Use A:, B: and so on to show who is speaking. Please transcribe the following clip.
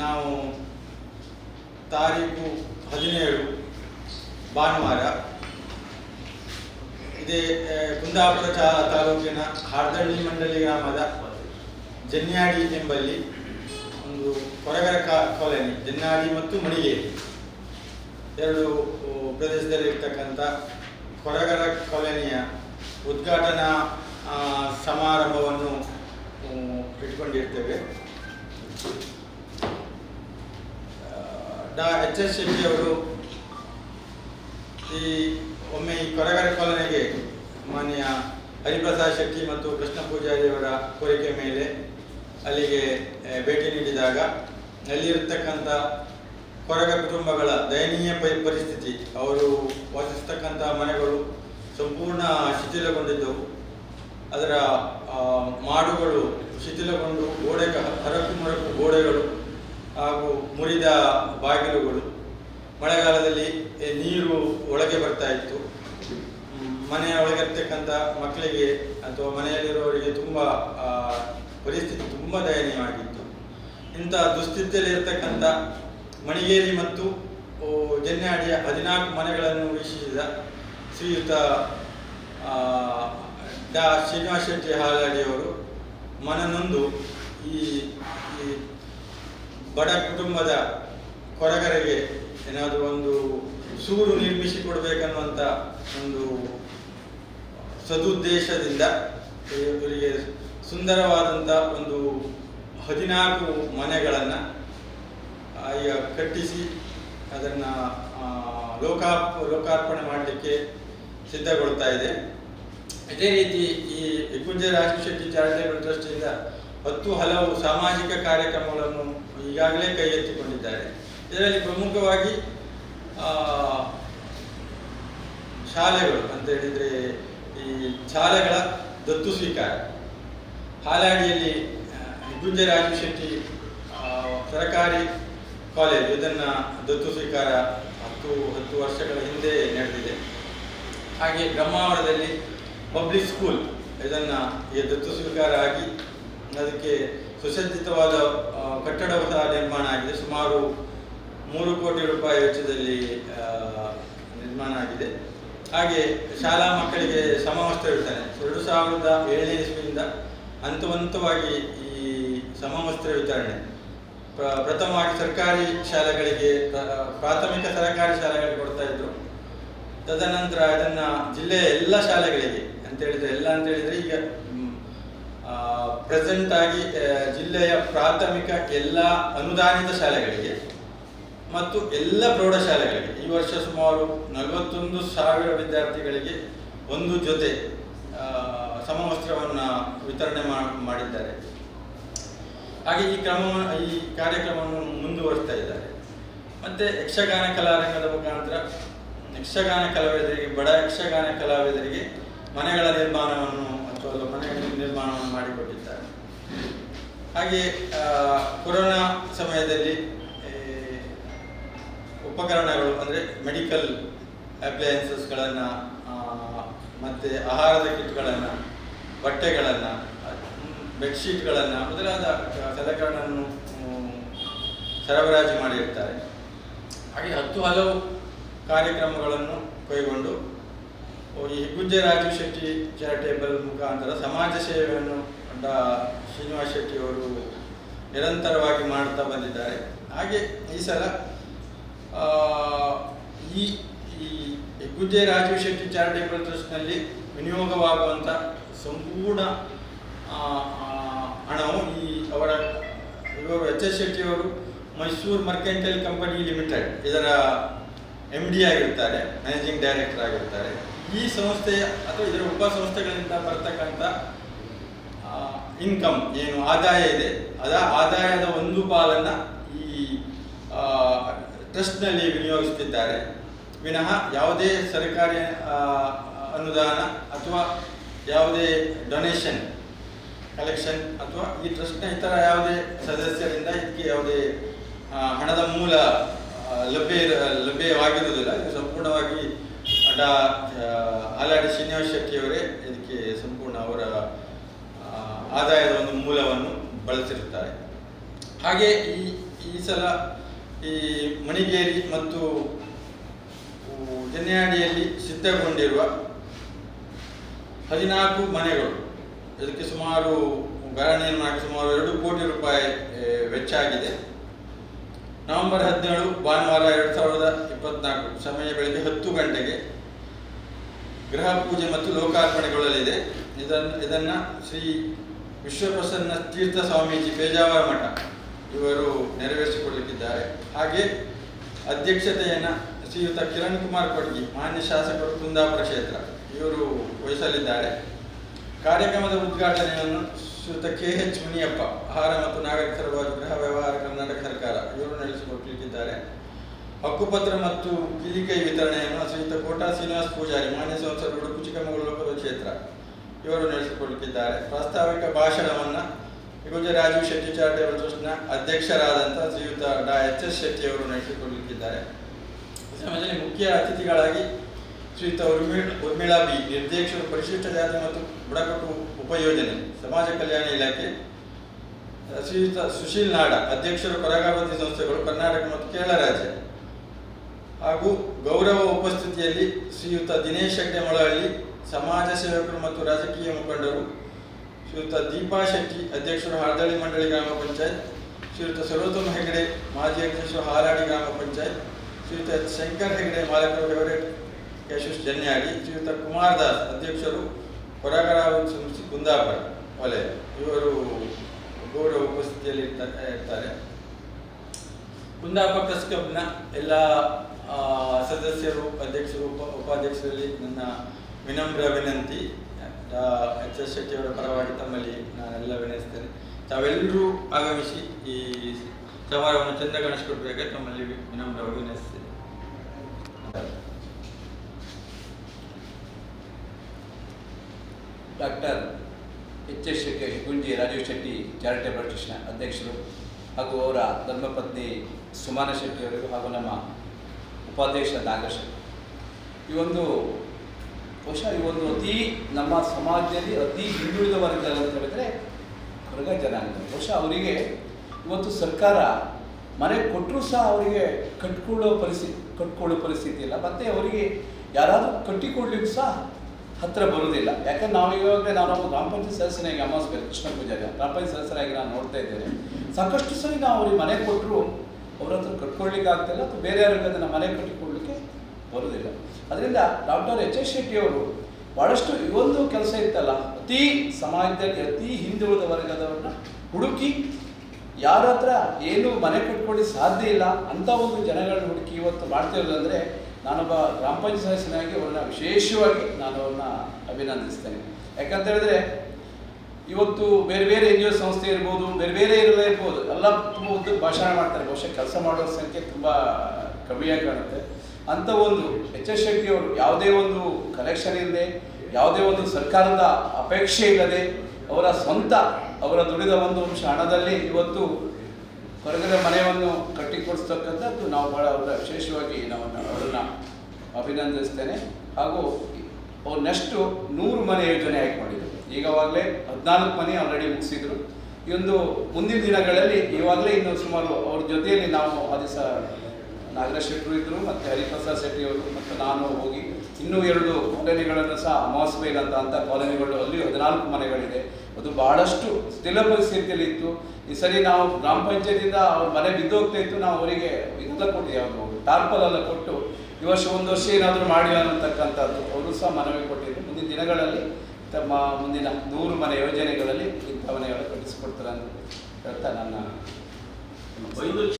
A: ನಾವು ತಾರೀಕು ಹದಿನೇಳು, ಭಾನುವಾರ ಇದೇ ಕುಂದಾಪುರ ತಾಲೂಕಿನ ಹಾರ್ದಳ್ಳಿ ಮಂಡಳಿ ಗ್ರಾಮದ ಜನ್ಯಾಡಿ ಎಂಬಲ್ಲಿ ಒಂದು ಕೊರಗರ ಕಾಲೋನಿ ಜನ್ನಾಡಿ ಮತ್ತು ಮಡಿಗೇರಿ ಎರಡು ಪ್ರದೇಶದಲ್ಲಿರ್ತಕ್ಕಂಥ ಕೊರಗರ ಕಾಲೋನಿಯ ಉದ್ಘಾಟನಾ ಸಮಾರಂಭವನ್ನು ಇಟ್ಕೊಂಡಿರ್ತೇವೆ. ಡಾ ಎಚ್ ಎಸ್ ಶೆಟ್ಟಿಯವರು ಈ ಒಮ್ಮೆ ಈ ಕೊರಗರ ಕಾಲೋನಿಗೆ ಮಾನ್ಯ ಹರಿಪ್ರಸಾದ್ ಶೆಟ್ಟಿ ಮತ್ತು ಕೃಷ್ಣ ಪೂಜಾರಿಯವರ ಕೋರಿಕೆ ಮೇಲೆ ಅಲ್ಲಿಗೆ ಭೇಟಿ ನೀಡಿದಾಗ ಅಲ್ಲಿರತಕ್ಕಂಥ ಕೊರಗ ಕುಟುಂಬಗಳ ದಯನೀಯ ಪರಿ- ಪರಿಸ್ಥಿತಿ, ಅವರು ವಾಸಿಸ್ತಕ್ಕಂಥ ಮನೆಗಳು ಸಂಪೂರ್ಣ ಶಿಥಿಲಗೊಂಡಿದ್ದವು. ಅದರ ಮಾಡುಗಳು ಶಿಥಿಲಗೊಂಡು ಗೋಡೆ ಹರಕು ಮರಕು ಗೋಡೆಗಳು ಹಾಗೂ ಮುರಿದ ಬಾಗಿಲುಗಳು. ಮಳೆಗಾಲದಲ್ಲಿ ನೀರು ಒಳಗೆ ಬರ್ತಾ ಇತ್ತು. ಮನೆಯ ಒಳಗಿರ್ತಕ್ಕಂಥ ಮಕ್ಕಳಿಗೆ ಅಥವಾ ಮನೆಯಲ್ಲಿರುವವರಿಗೆ ತುಂಬ ಪರಿಸ್ಥಿತಿ ತುಂಬ ದಯನೀಯವಾಗಿತ್ತು. ಇಂಥ ದುಸ್ಥಿತಿಯಲ್ಲಿ ಇರತಕ್ಕಂಥ ಮಣಿಗೇರಿ ಮತ್ತು ಜನ್ಯಾಡಿಯ ಹದಿನಾಲ್ಕು ಮನೆಗಳನ್ನು ವೀಕ್ಷಿಸಿದ ಶ್ರೀಯುತ ಡಾ ಶ್ರೀನಿವಾಸ ಶೆಟ್ಟಿ ಹಾಲಾಡಿಯವರು ಮನನೊಂದು ಈ ಬಡ ಕುಟುಂಬದ ಕೊರಗರಿಗೆ ಏನಾದರೂ ಒಂದು ಸೂರು ನಿರ್ಮಿಸಿ ಕೊಡಬೇಕನ್ನುವಂಥ ಒಂದು ಸದುದ್ದೇಶದಿಂದ ಇವರಿಗೆ ಸುಂದರವಾದಂಥ ಒಂದು ಹದಿನಾಲ್ಕು ಮನೆಗಳನ್ನು ಕಟ್ಟಿಸಿ ಅದನ್ನು ಲೋಕಾಪ್ ಲೋಕಾರ್ಪಣೆ ಮಾಡಲಿಕ್ಕೆ ಸಿದ್ಧಗೊಳ್ತಾ ಇದೆ. ಇದೇ ರೀತಿ ಈ ಹೆಗ್ಗುಂಜೆ ರಾಜಶೆಟ್ಟಿ ಚಾರಿಟೇಬಲ್ ಟ್ರಸ್ಟಿಂದ ಹತ್ತು ಹಲವು ಸಾಮಾಜಿಕ ಕಾರ್ಯಕ್ರಮಗಳನ್ನು ಈಗಾಗಲೇ ಕೈಗೆತ್ತಿಕೊಂಡಿದ್ದಾರೆ ಇದರಲ್ಲಿ ಪ್ರಮುಖವಾಗಿ ಶಾಲೆಗಳು ಅಂತ ಹೇಳಿದರೆ ಈ ಶಾಲೆಗಳ ದತ್ತು ಸ್ವೀಕಾರ. ಹಾಲಾಡಿಯಲ್ಲಿ ಹೆಗ್ಗುಂಜೆ ಶೆಟ್ಟಿ ಸರಕಾರಿ ಕಾಲೇಜ್, ಇದನ್ನು ದತ್ತು ಸ್ವೀಕಾರ ಹತ್ತು ಹತ್ತು ವರ್ಷಗಳ ಹಿಂದೆ ನಡೆದಿದೆ. ಹಾಗೆ ಬ್ರಹ್ಮಾವರದಲ್ಲಿ ಪಬ್ಲಿಕ್ ಸ್ಕೂಲ್, ಇದನ್ನು ಈ ದತ್ತು ಸ್ವೀಕಾರ ಆಗಿ ಅದಕ್ಕೆ ಸುಸಜ್ಜಿತವಾದ ಕಟ್ಟಡವು ಸಹ ನಿರ್ಮಾಣ ಆಗಿದೆ. ಸುಮಾರು ಮೂರು ಕೋಟಿ ರೂಪಾಯಿ ವೆಚ್ಚದಲ್ಲಿ ನಿರ್ಮಾಣ ಆಗಿದೆ. ಹಾಗೆ ಶಾಲಾ ಮಕ್ಕಳಿಗೆ ಸಮವಸ್ತ್ರ ವಿತರಣೆ ಎರಡು ಸಾವಿರದ ಏಳನೇ ಇಸ್ವಿಯಿಂದ ಹಂತ ಹಂತವಾಗಿ ಈ ಸಮವಸ್ತ್ರ ವಿತರಣೆ. ಪ್ರ- ಪ್ರಥಮವಾಗಿ ಸರ್ಕಾರಿ ಶಾಲೆಗಳಿಗೆ ಪ್ರಾಥಮಿಕ ಸರ್ಕಾರಿ ಶಾಲೆಗಳಿಗೆ ಕೊಡ್ತಾ ಇದ್ರು. ತದನಂತರ ಅದನ್ನ ಜಿಲ್ಲೆಯ ಎಲ್ಲ ಶಾಲೆಗಳಿಗೆ, ಅಂತ ಹೇಳಿದ್ರೆ ಎಲ್ಲ ಅಂತ ಹೇಳಿದ್ರೆ ಈಗ ಪ್ರೆಸೆಂಟ್ ಆಗಿ ಜಿಲ್ಲೆಯ ಪ್ರಾಥಮಿಕ ಎಲ್ಲ ಅನುದಾನಿತ ಶಾಲೆಗಳಿಗೆ ಮತ್ತು ಎಲ್ಲ ಪ್ರೌಢಶಾಲೆಗಳಿಗೆ ಈ ವರ್ಷ ಸುಮಾರು ನಲವತ್ತೊಂದು ಸಾವಿರ ವಿದ್ಯಾರ್ಥಿಗಳಿಗೆ ಒಂದು ಜೊತೆ ಸಮವಸ್ತ್ರವನ್ನು ವಿತರಣೆ ಮಾಡಿದ್ದಾರೆ. ಹಾಗೆ ಈ ಕ್ರಮ, ಈ ಕಾರ್ಯಕ್ರಮವನ್ನು ಮುಂದುವರಿಸ್ತಾ ಇದ್ದಾರೆ. ಮತ್ತೆ ಯಕ್ಷಗಾನ ಕಲಾರಂಗದ ಮುಖಾಂತರ ಯಕ್ಷಗಾನ ಕಲಾವಿದರಿಗೆ, ಬಡ ಯಕ್ಷಗಾನ ಕಲಾವಿದರಿಗೆ ಮನೆಗಳ ನಿರ್ಮಾಣವನ್ನು ಅಥವಾ ಮನೆಯಲ್ಲಿ ನಿರ್ಮಾಣವನ್ನು ಮಾಡಿಕೊಟ್ಟಿದ್ದಾರೆ. ಹಾಗೆ ಕೊರೋನಾ ಸಮಯದಲ್ಲಿ ಉಪಕರಣಗಳು, ಅಂದರೆ ಮೆಡಿಕಲ್ ಅಪ್ಲಯನ್ಸಸ್ಗಳನ್ನು ಮತ್ತು ಆಹಾರದ ಕಿಟ್ಗಳನ್ನು, ಬಟ್ಟೆಗಳನ್ನು, ಬೆಡ್ಶೀಟ್ಗಳನ್ನು ಮೊದಲಾದ ಸಲಕರಣೆಯನ್ನು ಸರಬರಾಜು ಮಾಡಿರ್ತಾರೆ. ಹಾಗೆ ಹತ್ತು ಹಲವು ಕಾರ್ಯಕ್ರಮಗಳನ್ನು ಕೈಗೊಂಡು ಈ ಹೆಗ್ಗುಜ್ಜೆ ರಾಜೀವ್ ಶೆಟ್ಟಿ ಚಾರಿಟೇಬಲ್ ಮುಖಾಂತರ ಸಮಾಜ ಸೇವೆಯನ್ನು ಡಾ ಶ್ರೀನಿವಾಸ ಶೆಟ್ಟಿ ಅವರು ನಿರಂತರವಾಗಿ ಮಾಡ್ತಾ ಬಂದಿದ್ದಾರೆ. ಹಾಗೆ ಈ ಸಲ ಈ ಈ ಹೆಗ್ಗುಜ್ಜೆ ರಾಜೀವ್ ಶೆಟ್ಟಿ ಚಾರಿಟೇಬಲ್ ಟ್ರಸ್ಟ್ನಲ್ಲಿ ವಿನಿಯೋಗವಾಗುವಂಥ ಸಂಪೂರ್ಣ ಹಣವು ಈ ಅವರ, ಇವರು ಎಚ್ ಎಸ್ ಶೆಟ್ಟಿಯವರು ಮೈಸೂರು ಮರ್ಕೆಂಟೈಲ್ ಕಂಪನಿ ಲಿಮಿಟೆಡ್ ಇದರ ಎಂ ಡಿ ಆಗಿರ್ತಾರೆ ಮ್ಯಾನೇಜಿಂಗ್ ಡೈರೆಕ್ಟರ್ ಆಗಿರ್ತಾರೆ, ಈ ಸಂಸ್ಥೆಯ ಅಥವಾ ಇದರ ಉಪ ಸಂಸ್ಥೆಗಳಿಂದ ಬರ್ತಕ್ಕಂಥ ಇನ್ಕಮ್ ಏನು, ಆದಾಯ ಇದೆ. ಅದ ಆದಾಯದ ಒಂದು ಪಾಲನ್ನು ಈ ಟ್ರಸ್ಟ್ನಲ್ಲಿ ವಿನಿಯೋಗಿಸುತ್ತಿದ್ದಾರೆ ವಿನಃ ಯಾವುದೇ ಸರ್ಕಾರಿ ಅನುದಾನ ಅಥವಾ ಯಾವುದೇ ಡೊನೇಷನ್ ಕಲೆಕ್ಷನ್ ಅಥವಾ ಈ ಟ್ರಸ್ಟ್ನ ಇತರ ಯಾವುದೇ ಸದಸ್ಯರಿಂದ ಇದಕ್ಕೆ ಯಾವುದೇ ಹಣದ ಮೂಲ ಲಭ್ಯ ಲಭ್ಯವಾಗಿರುವುದಿಲ್ಲ. ಇದು ಸಂಪೂರ್ಣವಾಗಿ ಡಾ ಆಲಾಡಿ ಶ್ರೀನಿವಾಸ ಶೆಟ್ಟಿಯವರೇ ಇದಕ್ಕೆ ಸಂಪೂರ್ಣ ಅವರ ಆದಾಯದ ಒಂದು ಮೂಲವನ್ನು ಬಳಸಿರುತ್ತಾರೆ. ಹಾಗೆ ಈ ಈ ಸಲ ಈ ಮಣಿಗೇರಿ ಮತ್ತು ಜನ್ಯಾಡಿಯಲ್ಲಿ ಸಿದ್ಧಗೊಂಡಿರುವ ಹದಿನಾಲ್ಕು ಮನೆಗಳು, ಇದಕ್ಕೆ ಸುಮಾರು ಗಾರ ನಿರ್ಮಾಣಕ್ಕೆ ಸುಮಾರು ಎರಡು ಕೋಟಿ ರೂಪಾಯಿ ವೆಚ್ಚ ಆಗಿದೆ ನವೆಂಬರ್ ಹದಿನೇಳು, ಭಾನುವಾರ ಎರಡು ಸಾವಿರದ ಇಪ್ಪತ್ನಾಲ್ಕು ಸಮಯ ಬೆಳಗ್ಗೆ ಹತ್ತು ಗಂಟೆಗೆ ಗೃಹ ಪೂಜೆ ಮತ್ತು ಲೋಕಾರ್ಪಣೆಗೊಳ್ಳಲಿದೆ. ಇದನ್ನು ಇದನ್ನು ಶ್ರೀ ವಿಶ್ವಪ್ರಸನ್ನ ತೀರ್ಥ ಸ್ವಾಮೀಜಿ ಪೇಜಾವರ ಮಠ ಇವರು ನೆರವೇರಿಸಿಕೊಳ್ಳುತ್ತಿದ್ದಾರೆ ಹಾಗೆ ಅಧ್ಯಕ್ಷತೆಯನ್ನು ಶ್ರೀಯುತ ಕಿರಣ್ ಕುಮಾರ್ ಕೊಡ್ಗಿ, ಮಾನ್ಯ ಶಾಸಕರು ಕುಂದಾಪುರ ಕ್ಷೇತ್ರ ಇವರು ವಹಿಸಲಿದ್ದಾರೆ. ಕಾರ್ಯಕ್ರಮದ ಉದ್ಘಾಟನೆಯನ್ನು ಶ್ರೀಯುತ ಕೆ ಎಚ್ ಮುನಿಯಪ್ಪ ಆಹಾರ ಮತ್ತು ನಾಗರಿಕ ಸರಬರಾಜು ಗೃಹ ವ್ಯವಹಾರ, ಕರ್ನಾಟಕ ಸರ್ಕಾರ ಇವರು ನಡೆಸಿಕೊಟ್ಟಿದ್ದಾರೆ ಹಕ್ಕುಪತ್ರ ಮತ್ತು ಕಿಲಿಕೈ ವಿತರಣೆಯನ್ನು ಶ್ರೀಯುತ ಕೋಟಾ ಶ್ರೀನಿವಾಸ ಪೂಜಾರಿ, ಮಾನ್ಯ ಸಂಸದರು ಉಡುಪು ಚಿಕ್ಕಮಗಳೂರು ಕ್ಷೇತ್ರ ಇವರು ನಡೆಸಿಕೊಳ್ಳುತ್ತಿದ್ದಾರೆ ಪ್ರಾಸ್ತಾವಿಕ ಭಾಷಣವನ್ನು ಯುಗಜ ರಾಜೀವ್ ಶೆಟ್ಟಿ ಚಾರಿಟೇಬಲ್ ಟ್ರಸ್ಟ್ನ ಅಧ್ಯಕ್ಷರಾದಂಥ ಶ್ರೀಯುತ ಡಾ ಎಚ್ ಎಸ್ ಶೆಟ್ಟಿ ಅವರು ನಡೆಸಿಕೊಳ್ಳುತ್ತಿದ್ದಾರೆ ಸಮಯದಲ್ಲಿ ಮುಖ್ಯ ಅತಿಥಿಗಳಾಗಿ ಶ್ರೀಯುತ ಉರ್ಮಿಳ್ ಉರ್ಮಿಳಾ ಬಿ ನಿರ್ದೇಶಕರು ಪರಿಶಿಷ್ಟ ಜಾತಿ ಮತ್ತು ಬುಡಕಟ್ಟು ಉಪಯೋಜನೆ, ಸಮಾಜ ಕಲ್ಯಾಣ ಇಲಾಖೆ. ಶ್ರೀಯುತ ಸುಶೀಲ್ ನಾಡ, ಅಧ್ಯಕ್ಷರು ಕೊರಗಾವತಿ ಸಂಸ್ಥೆಗಳು ಕರ್ನಾಟಕ ಮತ್ತು ಕೇರಳ ರಾಜ್ಯ. ಹಾಗೂ ಗೌರವ ಉಪಸ್ಥಿತಿಯಲ್ಲಿ ಶ್ರೀಯುತ ದಿನೇಶ್ ಶೆಟ್ಟಿ ಮೊಳಹಳ್ಳಿ, ಸಮಾಜ ಸೇವಕರು ಮತ್ತು ರಾಜಕೀಯ ಮುಖಂಡರು. ಶ್ರೀಯುತ ದೀಪಾ ಶೆಟ್ಟಿ, ಅಧ್ಯಕ್ಷರು ಹಾರ್ದಳ್ಳಿ ಮಂಡಳಿ ಗ್ರಾಮ ಪಂಚಾಯತ್. ಶ್ರೀಯುತ ಸರ್ವೋತ್ತಮ ಹೆಗಡೆ ಮಾಜಿ ಅಧ್ಯಕ್ಷರು ಹಾರಾಡಿ ಗ್ರಾಮ ಪಂಚಾಯತ್. ಶ್ರೀಯುತ ಶಂಕರ್ ಹೆಗಡೆ ಮಾಲಕರು ಫೇವರೇಟ್ ಯಶಸ್ ಜನ್ಯಾಡಿ ಶ್ರೀಯುತ ಕುಮಾರ್ ದಾಸ್ ಅಧ್ಯಕ್ಷರು ಕೊರಗರ ಸಂಸ್ಥೆ ಕುಂದಾಪುರ ವಲಯ ಇವರು ಗೌಡ ಉಪಸ್ಥಿತಿಯಲ್ಲಿ ಇರ್ತಾ- ಇರ್ತಾರೆ. ಕುಂದಾಪುರ ಪ್ರೆಸ್ ಕ್ಲಬ್ನ ಎಲ್ಲ ಸದಸ್ಯರು, ಅಧ್ಯಕ್ಷರು, ಉಪ, ಉಪಾಧ್ಯಕ್ಷರಲ್ಲಿ ನನ್ನ ವಿನಮ್ರ ವಿನಂತಿ. ಎಚ್ ಎಸ್ ಶೆಟ್ಟಿಯವರ ಪರವಾಗಿ ತಮ್ಮಲ್ಲಿ ನಾನೆಲ್ಲ ವಿನಯಿಸ್ತೇನೆ ತಾವೆಲ್ಲರೂ ಆಗಮಿಸಿ ಈ ಸಮಾರಂಭವನ್ನು ಚಂದ ಕಾಣಿಸಿಕೊಡ್ಬೇಕಾದ್ರೆ ತಮ್ಮಲ್ಲಿ ವಿನಮ್ರವಾಗಿ ವಿನಯಿಸ್ತೇನೆ
B: doctor H S Shetty Gunji Rajeev Shetty charitable ಟ್ರಸ್ಟ್ನ ಅಧ್ಯಕ್ಷರು ಹಾಗೂ ಅವರ ಧರ್ಮಪತ್ನಿ ಸುಮಾನ ಶೆಟ್ಟಿ ಅವರಿಗೂ ಹಾಗೂ ನಮ್ಮ ಉಪಾಧ್ಯಕ್ಷ ನಾಗೇಶ್ ಈ ಒಂದು ಬಹುಶಃ ಈ ಒಂದು ಅತಿ ನಮ್ಮ ಸಮಾಜದಲ್ಲಿ ಅತಿ ಹಿಂದುಳಿದ ವರ್ಗ ಅಂತ ಹೇಳಿದ್ರೆ ಹೊರಗ ಜನಾಂಗ. ಬಹುಶಃ ಅವರಿಗೆ ಇವತ್ತು ಸರ್ಕಾರ ಮನೆ ಕೊಟ್ಟರೂ ಸಹ ಅವರಿಗೆ ಕಟ್ಕೊಳ್ಳೋ ಪರಿಸ್ಥಿತಿ ಕಟ್ಕೊಳ್ಳೋ ಪರಿಸ್ಥಿತಿ ಇಲ್ಲ. ಮತ್ತು ಅವರಿಗೆ ಯಾರಾದರೂ ಕಟ್ಟಿಕೊಡ್ಲಿಕ್ಕೂ ಸಹ ಹತ್ತಿರ ಬರುವುದಿಲ್ಲ ಯಾಕಂದ್ರೆ ನಾವು ಇವಾಗ ನಾವು ಗ್ರಾಮ ಪಂಚಾಯತ್ ಸದಸ್ಯನಾಗಿ ಅಮಾಸ್ಬೇಕು ಕೃಷ್ಣ ಪೂಜಾರಿ ಗ್ರಾಮ ಪಂಚಾಯತ್ ಸದಸ್ಯರಾಗಿ ನಾನು ನೋಡ್ತಾ ಇದ್ದೇನೆ. ಸಾಕಷ್ಟು ಸರಿ ನಾವು ಅವ್ರಿಗೆ ಮನೆ ಕೊಟ್ಟರು ಅವ್ರ ಹತ್ರ ಕಟ್ಕೊಳ್ಳಿಕ್ಕೆ ಆಗ್ತಿಲ್ಲ ಅಥವಾ ಬೇರೆ ಯಾರಿಗೆ ಅದನ್ನು ಮನೆ ಕಟ್ಟಿಕೊಡ್ಲಿಕ್ಕೆ ಬರುವುದಿಲ್ಲ ಅದರಿಂದ ಡಾಕ್ಟರ್ ಎಚ್ ಎಸ್ ಶೆಟ್ಟಿ ಅವರು ಭಾಳಷ್ಟು ಈ ಒಂದು ಕೆಲಸ ಇತ್ತಲ್ಲ, ಅತಿ ಸಮಾಜದಲ್ಲಿ ಅತಿ ಹಿಂದುಳಿದ ವರ್ಗದವ್ರನ್ನ ಹುಡುಕಿ ಯಾರ ಹತ್ರ ಏನು ಮನೆ ಕಟ್ಕೊಳ್ಳಿ ಸಾಧ್ಯ ಇಲ್ಲ ಅಂತ ಒಂದು ಜನಗಳನ್ನ ಹುಡುಕಿ ಇವತ್ತು ಮಾಡ್ತಿರೋದಂದರೆ ನಾನೊಬ್ಬ ಗ್ರಾಮ ಪಂಚಾಯತ್ ಸದಸ್ಯನಾಗಿ ಅವ್ರನ್ನ ವಿಶೇಷವಾಗಿ ನಾನು ಅವ್ರನ್ನ ಅಭಿನಂದಿಸ್ತೇನೆ. ಯಾಕಂತ ಹೇಳಿದ್ರೆ, ಇವತ್ತು ಬೇರೆ ಬೇರೆ ಎನ್ ಜಿ ಒ ಸಂಸ್ಥೆ ಇರ್ಬೋದು, ಬೇರೆ ಬೇರೆ ಇರಲೇ ಇರ್ಬೋದು, ಎಲ್ಲ ತುಂಬ ಭಾಷಣ ಮಾಡ್ತಾರೆ. ಬಹುಶಃ ಕೆಲಸ ಮಾಡೋ ಸಂಖ್ಯೆ ತುಂಬ ಕಮ್ಮಿಯಾಗಿ ಕಾಣುತ್ತೆ. ಅಂತ ಒಂದು ಎಚ್ ಎಸ್ ಶೆಟ್ಟಿ ಅವರು ಯಾವುದೇ ಒಂದು ಕಲೆಕ್ಷನ್ ಇಲ್ಲದೆ, ಯಾವುದೇ ಒಂದು ಸರ್ಕಾರದ ಅಪೇಕ್ಷೆ ಇಲ್ಲದೆ, ಅವರ ಸ್ವಂತ, ಅವರ ದುಡಿದ ಒಂದು ಅಂಶ ಹಣದಲ್ಲಿ ಇವತ್ತು ಹೊರಗಡೆ ಮನೆಯನ್ನು ಕಟ್ಟಿಕೊಡಿಸ್ತಕ್ಕಂಥದ್ದು ನಾವು ಭಾಳ ಅವರ ವಿಶೇಷವಾಗಿ ನಾವು ಅವರನ್ನು ಅಭಿನಂದಿಸ್ತೇನೆ. ಹಾಗೂ ಅವ್ರು ನೆಕ್ಸ್ಟು ನೂರು ಮನೆ ಯೋಜನೆ ಹಾಕೊಂಡಿದ್ರು ಈಗವಾಗಲೇ ಹದಿನಾಲ್ಕು ಮನೆ ಆಲ್ರೆಡಿ ಮುಗಿಸಿದ್ರು. ಈ ಒಂದು ಮುಂದಿನ ದಿನಗಳಲ್ಲಿ ಇವಾಗಲೇ ಇನ್ನು ಸುಮಾರು ಅವ್ರ ಜೊತೆಯಲ್ಲಿ ನಾವು ಆ ದಿವಸ ನಾಗರಾಜ್ ಶೆಟ್ಟರು ಇದ್ದರು ಮತ್ತು ಹರಿಪ್ರಸಾದ್ ಶೆಟ್ಟಿಯವರು ಮತ್ತು ನಾನು ಹೋಗಿ ಇನ್ನೂ ಎರಡು ಕಾಲೋನಿಗಳನ್ನು ಸಹ ಅಮಾಸ್ಬೈಲ್ ಅಂತ ಅಂತ ಕಾಲೋನಿಗಳು ಅಲ್ಲಿ ಹದಿನಾಲ್ಕು ಮನೆಗಳಿದೆ. ಅದು ಬಹಳಷ್ಟು ಸ್ಥಿರ ಪರಿಸ್ಥಿತಿಯಲ್ಲಿ ಇತ್ತು. ಈ ಸರಿ ನಾವು ಗ್ರಾಮ ಪಂಚಾಯತಿಯಿಂದ ಅವ್ರ ಮನೆ ಬಿದ್ದು ಹೋಗ್ತಾ ಇತ್ತು. ನಾವು ಅವರಿಗೆ ಇದೆಲ್ಲ ಯಾವುದು, ಟಾರ್ಪಲ್ ಎಲ್ಲ ಕೊಟ್ಟು, ಈ ವರ್ಷ ಒಂದು ವರ್ಷ ಏನಾದರೂ ಮಾಡಿ ಅನ್ನತಕ್ಕಂಥದ್ದು ಅವರು ಸಹ ಮನವಿ ಕೊಟ್ಟಿದ್ದು ಮುಂದಿನ ದಿನಗಳಲ್ಲಿ ತಮ್ಮ ಮುಂದಿನ ನೂರು ಮನೆ ಯೋಜನೆಗಳಲ್ಲಿ ಇಂಥ ಮನೆಗಳು ಕಟ್ಟಿಸಿಕೊಡ್ತಾರೆ ಅಂತ ಹೇಳ್ತಾ ನನ್ನ